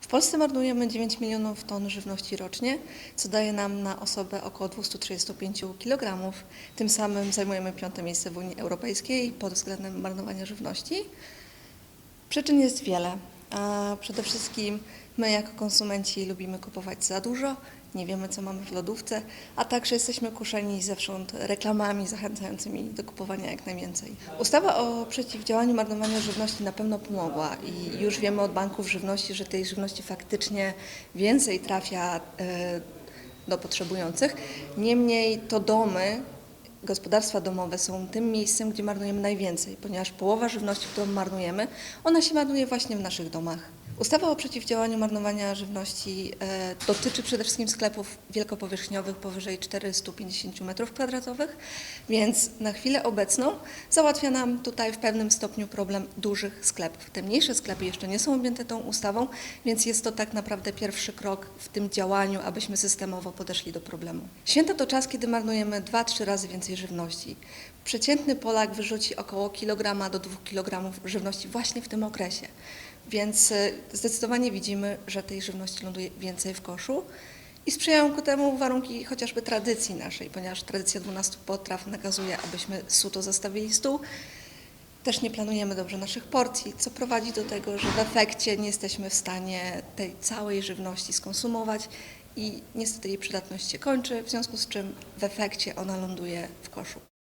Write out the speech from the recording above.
W Polsce marnujemy 9 milionów ton żywności rocznie, co daje nam na osobę około 235 kg. Tym samym zajmujemy piąte miejsce w Unii Europejskiej pod względem marnowania żywności. Przyczyn jest wiele. A przede wszystkim my jako konsumenci lubimy kupować za dużo, nie wiemy co mamy w lodówce, a także jesteśmy kuszeni zewsząd reklamami zachęcającymi do kupowania jak najwięcej. Ustawa o przeciwdziałaniu marnowaniu żywności na pewno pomogła i już wiemy od banków żywności, że tej żywności faktycznie więcej trafia e, do potrzebujących. Niemniej to domy, gospodarstwa domowe są tym miejscem, gdzie marnujemy najwięcej, ponieważ połowa żywności, którą marnujemy, ona się marnuje właśnie w naszych domach. Ustawa o przeciwdziałaniu marnowania żywności e, dotyczy przede wszystkim sklepów wielkopowierzchniowych powyżej 450 m2, więc na chwilę obecną załatwia nam tutaj w pewnym stopniu problem dużych sklepów. Te mniejsze sklepy jeszcze nie są objęte tą ustawą, więc jest to tak naprawdę pierwszy krok w tym działaniu, abyśmy systemowo podeszli do problemu. Święta to czas, kiedy marnujemy 2-3 razy więcej żywności. Przeciętny Polak wyrzuci około kilograma do 2 kg żywności właśnie w tym okresie. Więc e, zdecydowanie widzimy, że tej żywności ląduje więcej w koszu i sprzyjają ku temu warunki chociażby tradycji naszej, ponieważ tradycja 12 potraw nakazuje, abyśmy suto zastawili stół. Też nie planujemy dobrze naszych porcji, co prowadzi do tego, że w efekcie nie jesteśmy w stanie tej całej żywności skonsumować i niestety jej przydatność się kończy, w związku z czym w efekcie ona ląduje w koszu.